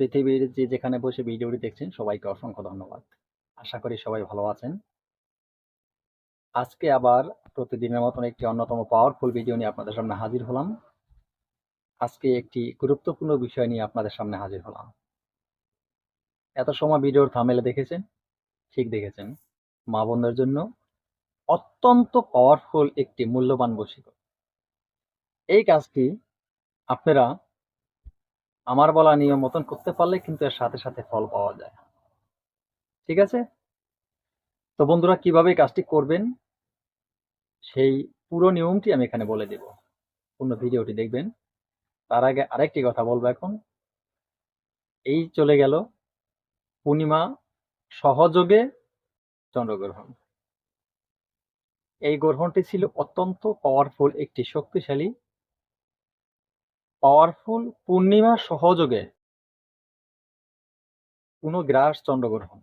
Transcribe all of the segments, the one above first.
পৃথিবীর যে, যেখানে বসে ভিডিওটি দেখছেন, সবাইকে অসংখ্য ধন্যবাদ। আশা করি সবাই ভালো আছেন। আজকে আবার প্রতিদিনের মতন একটি অন্যতম পাওয়ারফুল ভিডিও নিয়ে আপনাদের সামনে হাজির হলাম। আজকে একটি গুরুত্বপূর্ণ বিষয় নিয়ে আপনাদের সামনে হাজির হলাম। এত সময় ভিডিওর থামেলে দেখেছেন? ঠিক দেখেছেন। মা বোনদের জন্য অত্যন্ত পাওয়ারফুল একটি, মূল্যবান বশীকরণ এই কাজটি আপনারা আমার বলা নিয়ম মতন করতে পারলে কিন্তু এর সাথে সাথে ফল পাওয়া যায়। ঠিক আছে? তো বন্ধুরা, কীভাবে কাজটি করবেন? সেই পুরো নিয়মটি আমি এখানে বলে দেব। পূর্ণ ভিডিওটি দেখবেন। তার আগে আরেকটি কথা বলব এখন। এই চলে গেল পূর্ণিমা সহযোগে চন্দ্রগ্রহণ। এই গ্রহণটি ছিল অত্যন্ত পাওয়ারফুল একটি শক্তিশালী পাওয়ারফুল পূর্ণিমা সহযোগে পুনঃগ্রাস চন্দ্রগ্রহণ।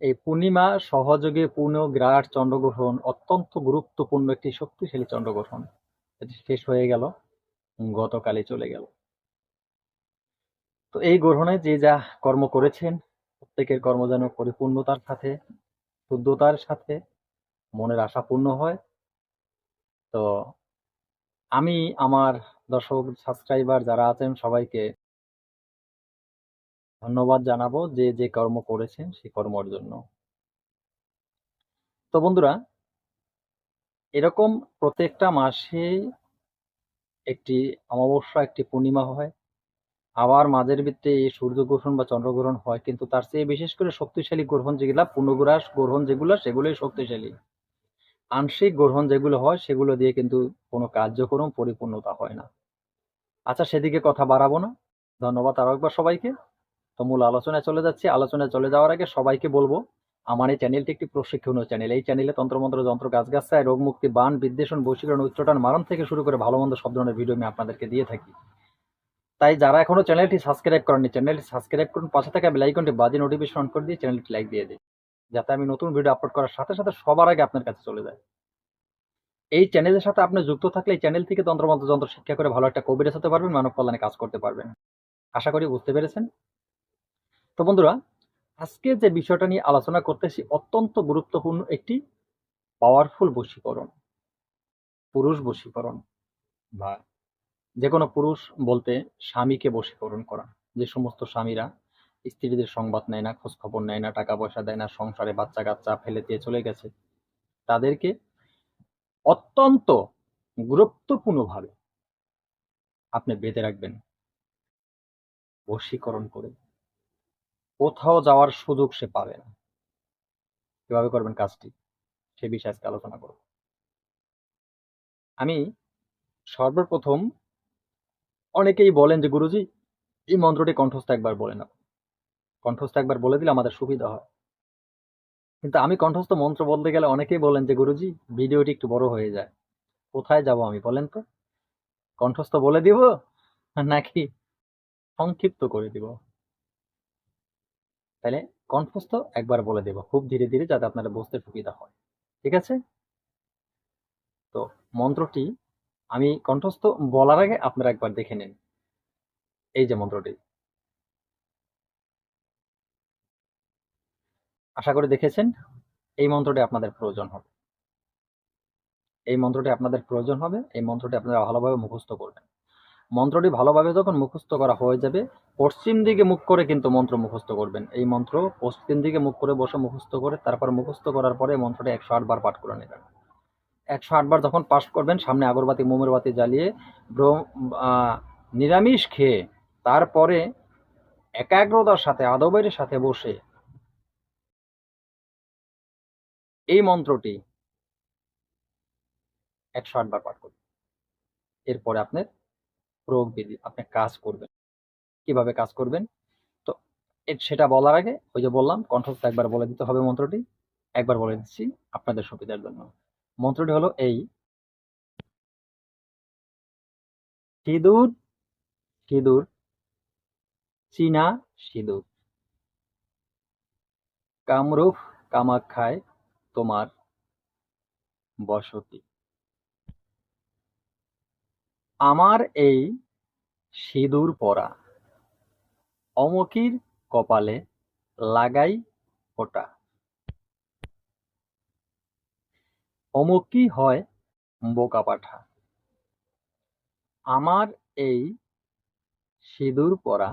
এই পূর্ণিমা সহযোগে পুনঃগ্রাস চন্দ্রগ্রহণ অত্যন্ত গুরুত্বপূর্ণ একটি শক্তিশালী চন্দ্রগ্রহণ। শেষ হয়ে গেল, গতকালই চলে গেল। তো এই গ্রহণে যে যা কর্ম করেছেন, প্রত্যেকের কর্ম যেন পরিপূর্ণতার সাথে, শুদ্ধতার সাথে মনের আশা পূর্ণ হয়। তো আমি আমার দর্শক সাবস্ক্রাইবার যারা আছেন সবাইকে ধন্যবাদ জানাব যে যে কর্ম করেছেন সেই কর্মর জন্য তো বন্ধুরা, এরকম প্রত্যেকটা মাসে একটি অমাবস্যা, একটি পূর্ণিমা হয়। আবার মাঝের ভিত্তে এই সূর্যগ্রহণ বা চন্দ্রগ্রহণ হয়, কিন্তু তার চেয়ে বিশেষ করে শক্তিশালী গ্রহণ যেগুলা পূর্ণগ্রাস গ্রহণ যেগুলো, সেগুলোই শক্তিশালী। আংশিক গ্রহণ যেগুলো হয়, সেগুলো দিয়ে কিন্তু কোনো কার্যক্রম পরিপূর্ণতা হয় না। আচ্ছা সেদিকে কথা বাড়াবো না। ধন্যবাদ আরও একবার সবাইকে। তো মূল আলোচনায় চলে যাচ্ছি। আলোচনায় চলে যাওয়ার আগে সবাইকে বলব, আমার এই চ্যানেলটি একটি প্রশিক্ষণীয় চ্যানেল। এই চ্যানেলে তন্ত্রমন্ত্র, যন্ত্র গাছগাছায় রোগ মুক্তি, বান, বিদ্বেষণ বশীকরণ উচ্চটান মারণ থেকে শুরু করে ভালো মন্দ সব ধরনের ভিডিও আমি আপনাদেরকে দিয়ে থাকি। তাই যারা এখনও চ্যানেলটি সাবস্ক্রাইব করেননি, চ্যানেলটি সাবস্ক্রাইব করুন। পাশে থাকা বেলাইকনটি বাজে নোটিফিকেশন অন করে দিয়ে চ্যানেলটি লাইক দিয়ে দিই যাতে আমি নতুন ভিডিও আপলোড করার সাথে সাথে সবার আগে আপনার কাছে চলে যায়। এই চ্যানেলের সাথে আপনি যুক্ত থাকলে এই চ্যানেল থেকে তন্ত্রমন্ত্র যন্ত্র শিক্ষা করে ভালো একটা কবিরাজ হতে পারবেন, মানব কল্যাণে কাজ করতে পারবেন। আশা করি বুঝতে পেরেছেন? তো বন্ধুরা, আজকে যে বিষয়টা নিয়ে আলোচনা করতেছি অত্যন্ত গুরুত্বপূর্ণ একটি পাওয়ারফুল বশীকরণ, পুরুষ বশীকরণ বা যে কোনো পুরুষ বলতে স্বামীকে বশীকরণ করা। যে সমস্ত স্বামীরা স্ত্রীদের সংবাদ নেয় না খোঁজ খবর নেয় না টাকা পয়সা দেয় না, সংসারে বাচ্চা কাচ্চা ফেলে দিয়ে চলে গেছে। তাদেরকে অত্যন্ত গুরুত্বপূর্ণভাবে আপনি বেঁধে রাখবেন। বশীকরণ করে। কোথাও যাওয়ার সুযোগ সে পাবে না। কীভাবে করবেন কাজটি? সে বিষয়ে আজকে আলোচনা করব। আমি সর্বপ্রথম অনেকেই বলেন যে, গুরুজি, এই মন্ত্রটি কণ্ঠস্থ একবার বলে না কণ্ঠস্থ একবার বলে দিলে আমাদের সুবিধা হয়। কিন্তু আমি কণ্ঠস্থ মন্ত্র বলতে গেলে অনেকেই বলেন যে, গুরুজি, ভিডিওটি একটু বড় হয়ে যায়। কোথায় যাব আমি বলেন তো? কণ্ঠস্থ বলে দিব নাকি সংক্ষিপ্ত করে দিব? তাহলে কণ্ঠস্থ একবার বলে দেব, খুব ধীরে ধীরে যাতে আপনারা বুঝতে সুবিধা হয়। ঠিক আছে? তো মন্ত্রটি আমি কণ্ঠস্থ বলার আগে আপনারা একবার দেখে নিন। এই যে মন্ত্রটি। আশা করি দেখেছেন, এই মন্ত্রটি আপনাদের প্রয়োজন হবে। এই মন্ত্রটি আপনাদের প্রয়োজন হবে, এই মন্ত্রটি আপনারা ভালোভাবে মুখস্থ করবেন। মন্ত্রটি ভালোভাবে যখন মুখস্থ করা হয়ে যাবে, পশ্চিম দিকে মুখ করে কিন্তু মন্ত্র মুখস্থ করবেন। এই মন্ত্র পশ্চিম দিকে মুখ করে বসে মুখস্থ করে, তারপর মুখস্থ করার পরে মন্ত্রটি একশো আটবার পাঠ করে নেবেন। একশো আটবার যখন পাঠ করবেন, সামনে আগরবাতি, মোমের বাতি জ্বালিয়ে নিরামিষ খেয়ে, তারপরে একাগ্রতার সাথে, আদবের সাথে বসে এই মন্ত্রটি একশো আটবার পাঠ করবেন এরপরে আপনার প্রয়োগ বিধি আপনি কাজ করবেন। কীভাবে কাজ করবেন? তো সেটা বলার আগে ওই যে বললাম, কণ্ঠস্থ একবার বলে দিতে হবে মন্ত্রটি। একবার বলে দিচ্ছি আপনাদের সুবিধার জন্য। মন্ত্রটি হলো এই। সিঁদুর সিঁদুর, চীনা সিঁদুর। কামরূপ, কামাখ্যায় তোমার বসতি। আমার এই সিঁদুর পরা অমুকির কপালে লাগাই ওটা অমুকি হয় বোকা পাঠা। আমার এই সিঁদুর পরা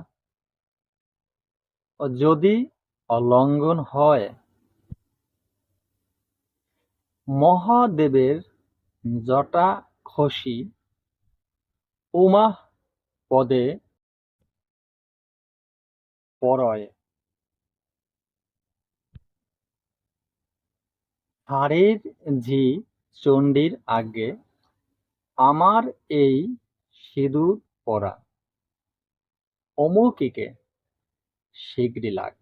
যদি অলঙ্ঘন হয় মহাদেবের জটা খসি উমা পদে পরয় হাড়ের ঝি চণ্ডীর আগে আমার এই সিঁদুর পরা। অমুকিকে শীঘ্রই লাগ।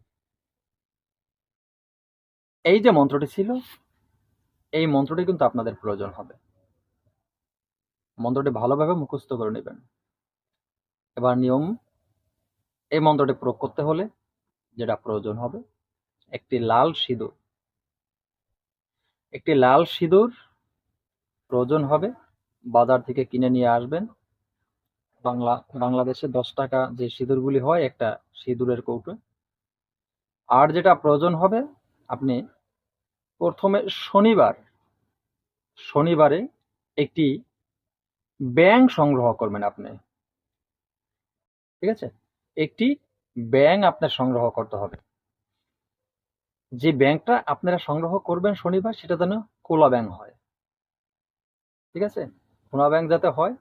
এই যে মন্ত্রটি ছিল এই মন্ত্রটি কিন্তু আপনাদের প্রয়োজন হবে। মন্ত্রটি ভালোভাবে মুখস্থ করে নেবেন। এবার নিয়ম, এই মন্ত্রটি প্রয়োগ করতে হলে যেটা প্রয়োজন হবে, একটি লাল সিঁদুর। একটি লাল সিঁদুর প্রয়োজন হবে, বাজার থেকে কিনে নিয়ে আসবেন। বাংলা, বাংলাদেশে দশ টাকা যে সিঁদুরগুলি হয় একটা সিঁদুরের কৌটো। আর যেটা প্রয়োজন হবে, আপনি প্রথমে শনিবার। শনিবারে একটি ব্যাং সংগ্রহ করবেন আপনি। ঠিক আছে? একটি ব্যাং আপনার সংগ্রহ করতে হবে। যে ব্যাংকটা আপনারা সংগ্রহ করবেন শনিবার, সেটা যেন কোলা ব্যাং হয়। ঠিক আছে? কোলা ব্যাং যাতে হয়,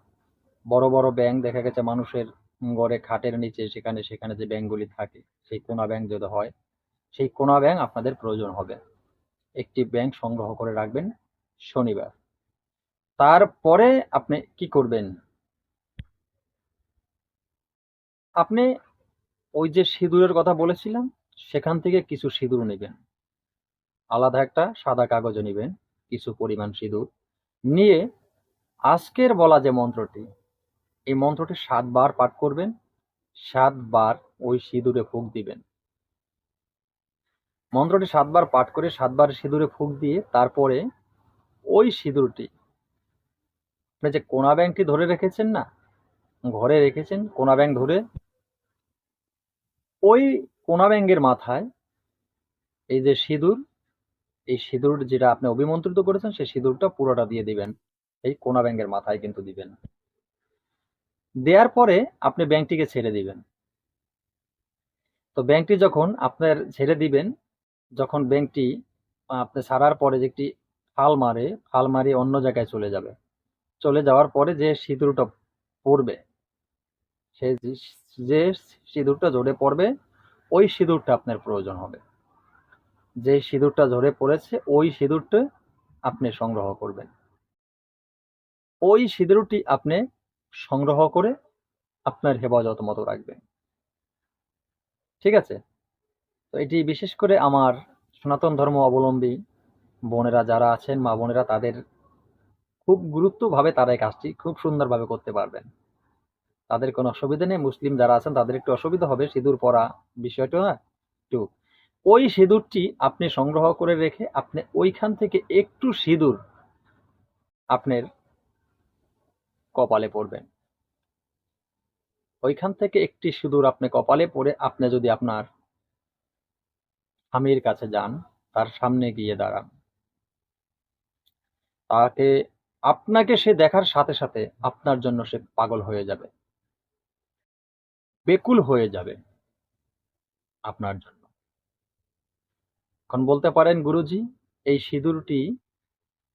বড় বড় ব্যাংক দেখা গেছে মানুষের গড়ে খাটের নিচে, সেখানে সেখানে যে ব্যাংকগুলি থাকে, সেই কোনা ব্যাংক যদি হয়, সেই কোনা ব্যাংক আপনাদের প্রয়োজন হবে। একটি ব্যাংক সংগ্রহ করে রাখবেন শনিবার। তারপরে আপনি কি করবেন? আপনি ওই যে সিঁদুরের কথা বলেছিলাম, সেখান থেকে কিছু সিঁদুর নেবেন। আলাদা একটা সাদা কাগজে নেবেন, কিছু পরিমাণ সিঁদুর। নিয়ে আজকের বলা যে মন্ত্রটি, এই মন্ত্রটি সাতবার পাঠ করবেন, সাতবার ওই সিঁদুরে ফুক দিবেন। মন্ত্রটি সাতবার পাঠ করে সাতবার সিঁদুরে ফুক দিয়ে তারপরে ওই সিঁদুরটি, আপনি যে কোনা ব্যাংকটি ধরে রেখেছেন না, ঘরে রেখেছেন কোনা ব্যাংক ধরে, ওই কোনা ব্যাংকের মাথায় এই যে সিঁদুর, এই সিঁদুর যেটা আপনি অভিমন্ত্রিত করেছেন, সেই সিঁদুরটা পুরোটা দিয়ে দিবেন। এই কোনা ব্যাংকের মাথায় কিন্তু দিবেন। দেওয়ার পরে আপনি ব্যাংকটিকে ছেড়ে দিবেন। তো ব্যাংকটি যখন আপনার ছেড়ে দিবেন যখন ব্যাংকটি আপনি ছাড়ার পরে যে একটি ফাল মারে ফাল মারি অন্য জায়গায় চলে যাবে। চলে যাওয়ার পরে যে সিঁদুরটা পড়বে, সে যে সিঁদুরটা ঝরে পড়বে, ওই সিঁদুরটা আপনার প্রয়োজন হবে। যে সিঁদুরটা ঝরে পড়েছে, ওই সিঁদুরটা আপনি সংগ্রহ করবেন। ওই সিঁদুরটি আপনি সংগ্রহ করে আপনার হেফাজত মতো রাখবেন। ঠিক আছে? তো এটি বিশেষ করে আমার সনাতন ধর্ম অবলম্বী বোনেরা যারা আছেন, মা বোনেরা তাদের খুব গুরুত্বভাবে তারা এই কাজটি খুব সুন্দরভাবে করতে পারবেন। তাদের কোনো অসুবিধা নেই, মুসলিম যারা আছেন তাদের একটু অসুবিধা হবে, সিঁদুর পরা বিষয়টা একটু। ওই সিঁদুরটি আপনি সংগ্রহ করে রেখে আপনি ওইখান থেকে একটু সিঁদুর আপনার কপালে পড়বেন। ওইখান থেকে একটি সিঁদুর আপনি কপালে পড়ে আপনি যদি আপনার স্বামীর কাছে যান, তার সামনে গিয়ে দাঁড়ান। তাকে, আপনাকে সে দেখার সাথে সাথে আপনার জন্য সে পাগল হয়ে যাবে। বেকুল হয়ে যাবে আপনার জন্য। এখন বলতে পারেন, গুরুজি, এই সিঁদুরটি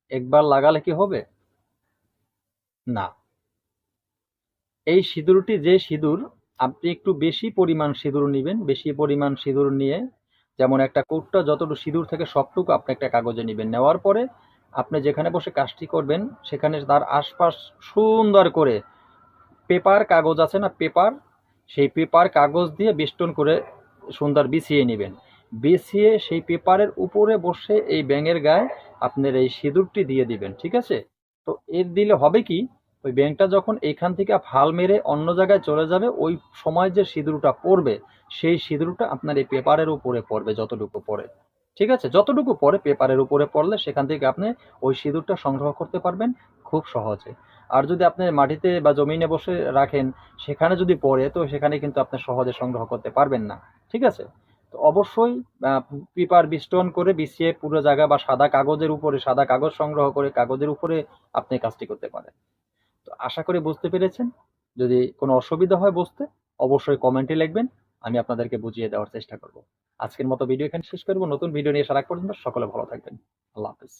একবার লাগালে কি হবে? না। এই সিঁদুরটি যে সিঁদুর, আপনি একটু বেশি পরিমাণ সিঁদুর নেবেন, বেশি পরিমাণ সিঁদুর নিয়ে যেমন একটা কৌটা যতটুকু সিঁদুর থেকে সবটুকু আপনি একটা কাগজে নেবেন। নেওয়ার পরে আপনি যেখানে বসে কাজটি করবেন, সেখানে তার আশপাশ সুন্দর করে পেপার কাগজ আছে না, পেপার? সেই পেপার কাগজ দিয়ে বেষ্টন করে সুন্দর বিছিয়ে নেবেন। বিছিয়ে সেই পেপারের উপরে বসে এই ব্যাঙের গায়ে আপনার এই সিঁদুরটি দিয়ে দিবেন, ঠিক আছে? তো এর দিলে হবে কি? ওই ব্যাংকটা যখন এখান থেকে ফাল মেরে অন্য জায়গায় চলে যাবে, ওই সময় যে সিঁদুরটা পড়বে, সেই সিঁদুরটা আপনার এই পেপারের উপরে পড়বে যতটুকু পড়ে। ঠিক আছে? যতটুকু পড়ে পেপারের উপরে পড়লে সেখান থেকে আপনি ওই সিঁদুরটা সংগ্রহ করতে পারবেন খুব সহজে। আর যদি আপনি মাটিতে বা জমিনে বসে রাখেন, সেখানে যদি পড়ে, তো সেখানে কিন্তু আপনি সহজে সংগ্রহ করতে পারবেন না। ঠিক আছে? তো অবশ্যই পেপার বিস্টন করে বিছিয়ে পুরো জায়গা বা সাদা কাগজের উপরে, সাদা কাগজ সংগ্রহ করে কাগজের উপরে আপনি কাজটি করতে পারেন। আশা করি বুঝতে পেরেছেন। যদি কোনো অসুবিধা হয় বুঝতে, অবশ্যই কমেন্টে লিখবেন, আমি আপনাদেরকে বুঝিয়ে দেওয়ার চেষ্টা করব। আজকের মতো ভিডিও এখানে শেষ করব। নতুন ভিডিও নিয়ে সারা পর্যন্ত সকলে ভালো থাকবেন। আল্লাহ হাফিজ।